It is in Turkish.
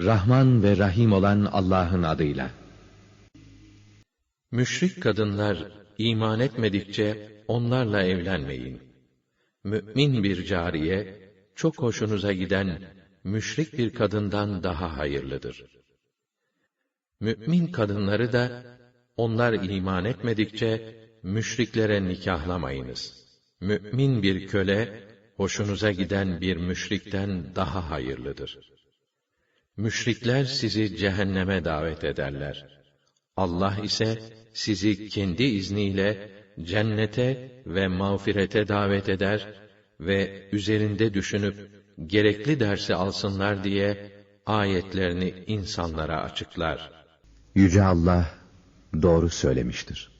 Rahman ve Rahim olan Allah'ın adıyla. Müşrik kadınlar iman etmedikçe onlarla evlenmeyin. Mü'min bir cariye, çok hoşunuza giden müşrik bir kadından daha hayırlıdır. Mü'min kadınları da, onlar iman etmedikçe müşriklere nikahlamayınız. Mü'min bir köle, hoşunuza giden bir müşrikten daha hayırlıdır. Müşrikler sizi cehenneme davet ederler. Allah ise sizi kendi izniyle cennete ve mağfirete davet eder ve üzerinde düşünüp gerekli dersi alsınlar diye ayetlerini insanlara açıklar. Yüce Allah doğru söylemiştir.